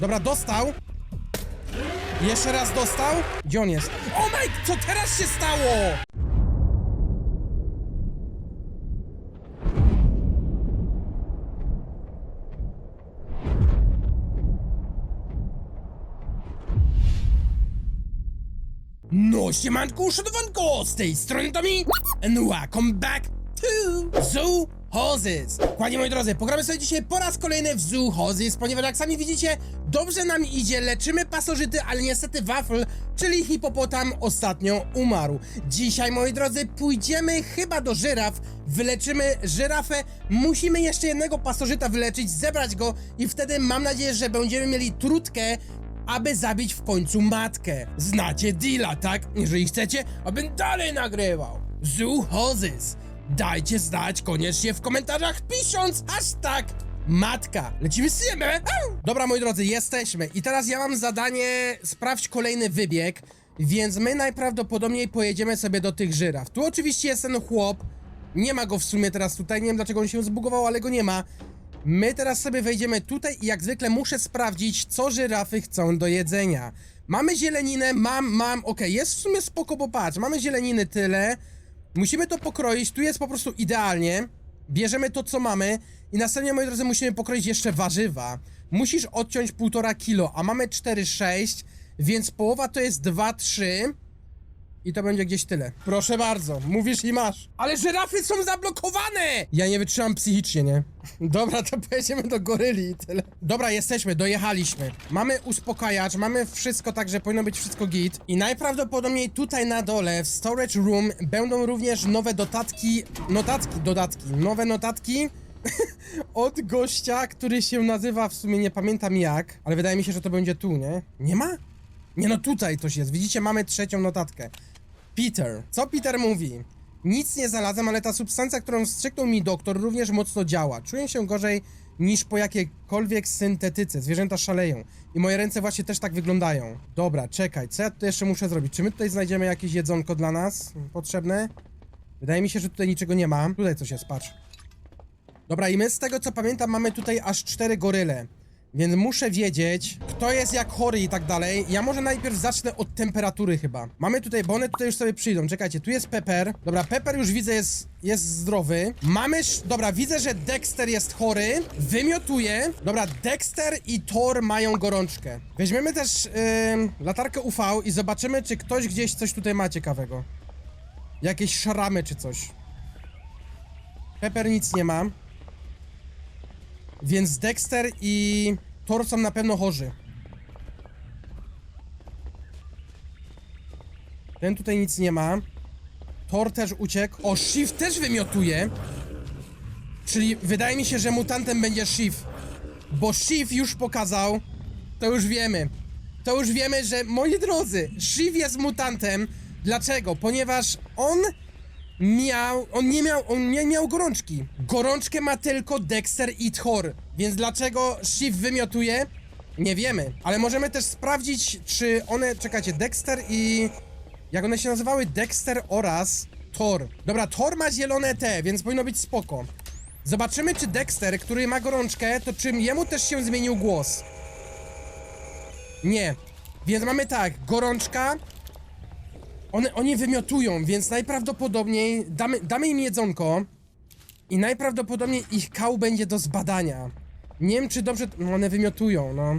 Dobra, dostał. Jeszcze raz dostał. Gdzie on jest? O my, co teraz się stało? No, siemanku, szadowanko, z tej strony Tomi, and welcome back to Zoo Houses. Kłanie moi drodzy, pogramy sobie dzisiaj po raz kolejny w Zoo Houses, ponieważ jak sami widzicie, dobrze nam idzie, leczymy pasożyty, ale niestety Waffle, czyli hipopotam, ostatnio umarł. Dzisiaj, moi drodzy, pójdziemy chyba do żyraf, wyleczymy żyrafę, musimy jeszcze jednego pasożyta wyleczyć, zebrać go i wtedy mam nadzieję, że będziemy mieli trutkę, aby zabić w końcu matkę. Znacie deala, tak? Jeżeli chcecie, abym dalej nagrywał. Zoo Houses. Dajcie znać koniecznie w komentarzach pisząc hashtag matka. Lecimy z tym, e? Dobra, moi drodzy, jesteśmy. I teraz ja mam zadanie sprawdź kolejny wybieg, więc my najprawdopodobniej pojedziemy sobie do tych żyraf. Tu oczywiście jest ten chłop. Nie ma go w sumie teraz tutaj, nie wiem dlaczego on się zbugował, ale go nie ma. My teraz sobie wejdziemy tutaj i jak zwykle muszę sprawdzić, co żyrafy chcą do jedzenia. Mamy zieleninę, mam, mam, okej, jest w sumie spoko, bo patrz, mamy zieleniny tyle. Musimy to pokroić, tu jest po prostu idealnie. Bierzemy to, co mamy i następnie, moi drodzy, musimy pokroić jeszcze warzywa. Musisz odciąć 1,5 kilo, a mamy 4,6, więc połowa to jest 2,3. I to będzie gdzieś tyle. Proszę bardzo, mówisz i masz. Ale żyrafy są zablokowane! Ja nie wytrzymam psychicznie, nie? Dobra, to pojedziemy do goryli i tyle. Dobra, jesteśmy, dojechaliśmy. Mamy uspokajacz, mamy wszystko, także powinno być wszystko git. I najprawdopodobniej tutaj na dole, w storage room, będą również nowe dodatki, notatki, dodatki, nowe notatki od gościa, który się nazywa, w sumie nie pamiętam jak, ale wydaje mi się, że to będzie tu, nie? Nie ma? Nie no, tutaj coś jest. Widzicie, mamy trzecią notatkę. Peter. Co Peter mówi? Nic nie znalazłem, ale ta substancja, którą wstrzyknął mi doktor, również mocno działa. Czuję się gorzej niż po jakiejkolwiek syntetyce. Zwierzęta szaleją. I moje ręce właśnie też tak wyglądają. Dobra, czekaj, co ja tutaj jeszcze muszę zrobić? Czy my tutaj znajdziemy jakieś jedzonko dla nas potrzebne? Wydaje mi się, że tutaj niczego nie ma. Tutaj coś jest, patrz. Dobra, i my z tego co pamiętam mamy tutaj aż cztery goryle. Więc muszę wiedzieć, kto jest jak chory i tak dalej. Ja może najpierw zacznę od temperatury chyba. Mamy tutaj, bo one tutaj już sobie przyjdą. Czekajcie, tu jest Pepper. Dobra, Pepper już widzę jest, jest zdrowy. Mamy, dobra, widzę, że Dexter jest chory. Wymiotuje. Dobra, Dexter i Thor mają gorączkę. Weźmiemy też ym, latarkę UV i zobaczymy, czy ktoś gdzieś coś tutaj ma ciekawego. Jakieś szramy czy coś. Pepper nic nie ma. Więc Dexter i Thor są na pewno chorzy. Ten tutaj nic nie ma. Thor też uciekł. O, Shiv też wymiotuje. Czyli wydaje mi się, że mutantem będzie Shiv. Bo Shiv już pokazał. To już wiemy. To już wiemy, że moi drodzy, Shiv jest mutantem. Dlaczego? Ponieważ on miał, on nie miał, on nie miał gorączki. Gorączkę ma tylko Dexter i Thor, więc dlaczego Shiv wymiotuje? Nie wiemy, ale możemy też sprawdzić, czy one, czekajcie, Dexter i... Jak one się nazywały? Dexter oraz Thor. Dobra, Thor ma zielone te, więc powinno być spoko. Zobaczymy, czy Dexter, który ma gorączkę, to czym jemu też się zmienił głos. Nie. Więc mamy tak, gorączka, one, oni wymiotują, więc najprawdopodobniej damy, damy im jedzonko i najprawdopodobniej ich kał będzie do zbadania. Nie wiem, czy dobrze... No one wymiotują, no.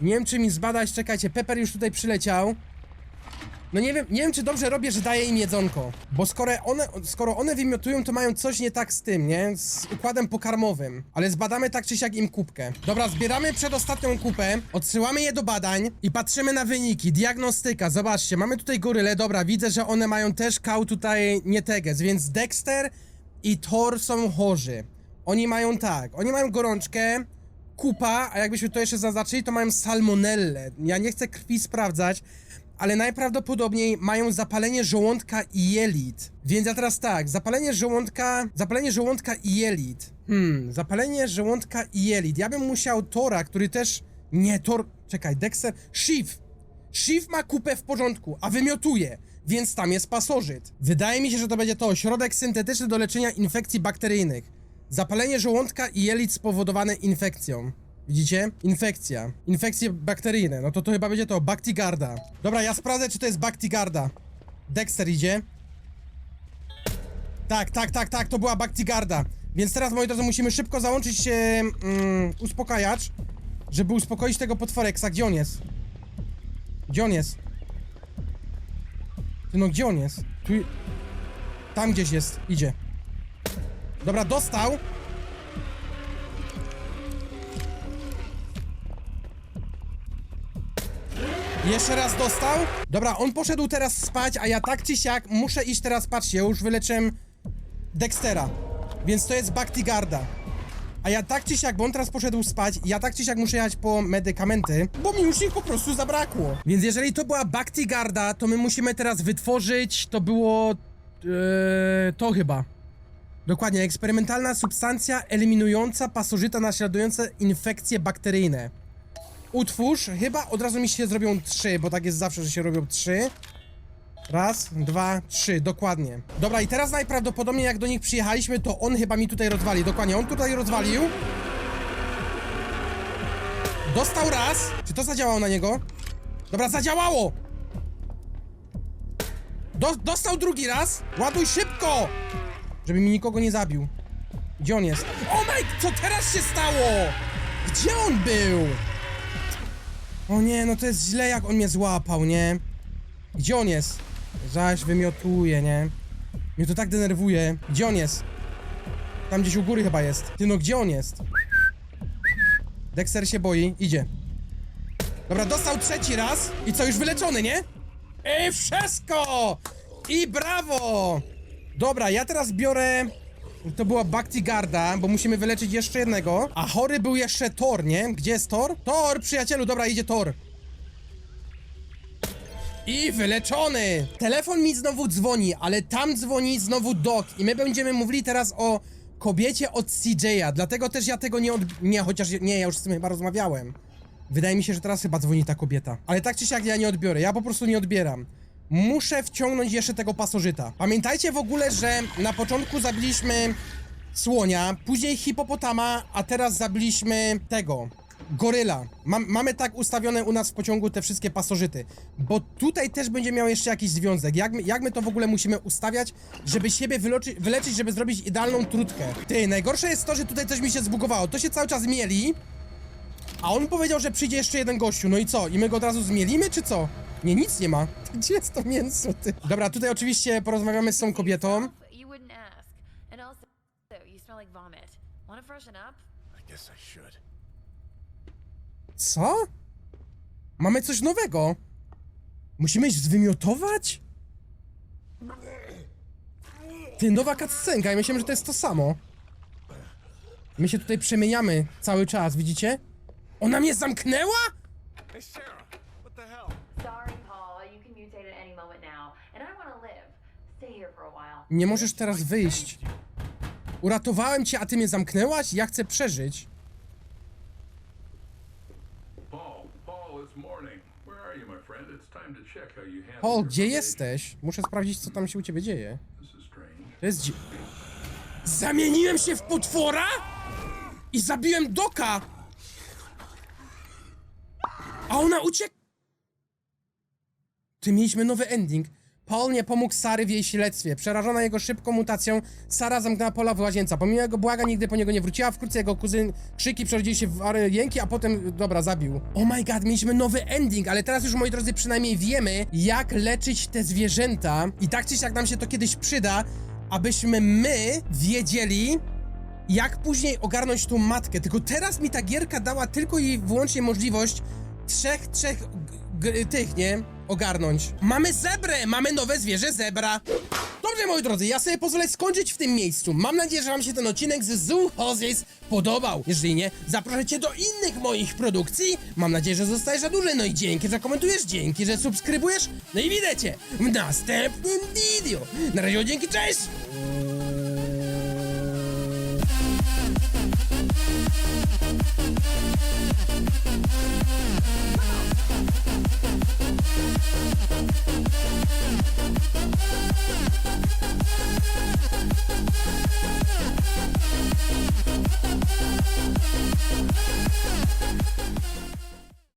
Nie wiem, czy mi zbadać... Czekajcie, Pepper już tutaj przyleciał. No nie wiem, nie wiem, czy dobrze robię, że daję im jedzonko. Bo skoro one, skoro one wymiotują, to mają coś nie tak z tym, nie? Z układem pokarmowym. Ale zbadamy tak czy siak im kubkę. Dobra, zbieramy przedostatnią kupę, odsyłamy je do badań i patrzymy na wyniki. Diagnostyka, zobaczcie, mamy tutaj goryle. Dobra, widzę, że one mają też kał tutaj nie teges, więc Dexter i Thor są chorzy. Oni mają tak, oni mają gorączkę, kupa, a jakbyśmy to jeszcze zaznaczyli, to mają salmonellę. Ja nie chcę krwi sprawdzać, ale najprawdopodobniej mają zapalenie żołądka i jelit. Więc ja teraz tak, zapalenie żołądka, zapalenie żołądka i jelit. Hmm, zapalenie żołądka i jelit. Ja bym musiał Tora, który też... Nie, Tor... Czekaj, Dexter... Shiv! Shiv ma kupę w porządku, a wymiotuje, więc tam jest pasożyt. Wydaje mi się, że to będzie to, środek syntetyczny do leczenia infekcji bakteryjnych. Zapalenie żołądka i jelit spowodowane infekcją. Widzicie? Infekcja. Infekcje bakteryjne. No to to chyba będzie to. Bactigarda. Dobra, ja sprawdzę, czy to jest Bactigarda. Dexter idzie. Tak, tak, tak, tak, to była Bactigarda. Więc teraz, moi drodzy, musimy szybko załączyć się mm, uspokajacz, żeby uspokoić tego potworeksa. Gdzie on jest? Gdzie on jest? Ty no, gdzie on jest? Tu... Tam gdzieś jest. Idzie. Dobra, dostał. Jeszcze raz dostał. Dobra, on poszedł teraz spać, a ja tak czy siak muszę iść teraz, patrzcie, ja już wyleczyłem Dextera. Więc to jest Bactigarda. A ja tak czy siak, bo on teraz poszedł spać, ja tak czy siak muszę jechać po medykamenty, bo mi już ich po prostu zabrakło. Więc jeżeli to była Bactigarda, to my musimy teraz wytworzyć, to było... Yy, to chyba. Dokładnie, eksperymentalna substancja eliminująca pasożyta naśladujące infekcje bakteryjne. Utwórz, chyba od razu mi się zrobią trzy, bo tak jest zawsze, że się robią trzy. Raz, dwa, trzy, dokładnie. Dobra, i teraz najprawdopodobniej jak do nich przyjechaliśmy, to on chyba mi tutaj rozwali. Dokładnie, on tutaj rozwalił. Dostał raz. Czy to zadziałało na niego? Dobra, zadziałało! Do, dostał drugi raz. Ładuj szybko! Żeby mi nikogo nie zabił. Gdzie on jest? O Mike, co teraz się stało? Gdzie on był? O nie, no to jest źle jak on mnie złapał, nie? Gdzie on jest? Zaś wymiotuje, nie? Mnie to tak denerwuje. Gdzie on jest? Tam gdzieś u góry chyba jest. Ty no, gdzie on jest? Dexter się boi, idzie. Dobra, dostał trzeci raz. I co, już wyleczony, nie? I wszystko! I brawo! Dobra, ja teraz biorę... To była Bactigarda, bo musimy wyleczyć jeszcze jednego. A chory był jeszcze Thor, nie? Gdzie jest Thor? Thor, przyjacielu, dobra, idzie Thor. I wyleczony! Telefon mi znowu dzwoni, ale tam dzwoni znowu Doc i my będziemy mówili teraz o kobiecie od CJ'a, dlatego też ja tego nie od... Nie, chociaż nie, ja już z tym chyba rozmawiałem. Wydaje mi się, że teraz chyba dzwoni ta kobieta. Ale tak czy siak ja nie odbiorę, ja po prostu nie odbieram. Muszę wciągnąć jeszcze tego pasożyta. Pamiętajcie w ogóle, że na początku zabiliśmy słonia, później hipopotama, a teraz zabiliśmy tego. Goryla. Mam, mamy tak ustawione u nas w pociągu te wszystkie pasożyty. Bo tutaj też będzie miał jeszcze jakiś związek. Jak my, jak my to w ogóle musimy ustawiać, żeby siebie wyleczyć, wyleczyć, żeby zrobić idealną trutkę. Ty, najgorsze jest to, że tutaj coś mi się zbugowało. To się cały czas mieli. A on powiedział, że przyjdzie jeszcze jeden gościu. No i co? I my go od razu zmielimy, czy co? Nie, nic nie ma. Gdzie jest to mięso, ty? Dobra, tutaj oczywiście porozmawiamy z tą kobietą. You wouldn't ask. And also, you smell like vomit. Want to freshen up? I guess I should. Co? Mamy coś nowego. Musimy iść zwymiotować? Ty, nowa cutscenka. Ja myślałem, że to jest to samo. My się tutaj przemieniamy cały czas, widzicie? Ona mnie zamknęła? Hey, Sarah, Nie możesz teraz wyjść. Uratowałem cię, a ty mnie zamknęłaś? Ja chcę przeżyć. Paul, gdzie jesteś? Muszę sprawdzić, co tam się u ciebie dzieje. To jest dzi... Zamieniłem się w potwora? I zabiłem Doka! A ona uciek... Ty, mieliśmy nowy ending. Paul nie pomógł Sary w jej śledztwie. Przerażona jego szybką mutacją, Sara zamknęła Paula w łazience. Pomimo jego błaga, nigdy po niego nie wróciła. Wkrótce jego kuzyn krzyki przerodziły się w jęki, a potem, dobra, zabił. Oh my god, mieliśmy nowy ending, ale teraz już, moi drodzy, przynajmniej wiemy, jak leczyć te zwierzęta. I tak czy siak nam się to kiedyś przyda, abyśmy my wiedzieli, jak później ogarnąć tą matkę. Tylko teraz mi ta gierka dała tylko i wyłącznie możliwość trzech, trzech tych, nie? Ogarnąć. Mamy zebrę! Mamy nowe zwierzę zebra! Dobrze, moi drodzy, ja sobie pozwolę skończyć w tym miejscu. Mam nadzieję, że wam się ten odcinek z Zoo Houses podobał. Jeżeli nie, zaproszę cię do innych moich produkcji. Mam nadzieję, że zostajesz za duży. No i dzięki, że komentujesz, dzięki, że subskrybujesz. No i widzę cię w następnym video. Na razie, dzięki, cześć!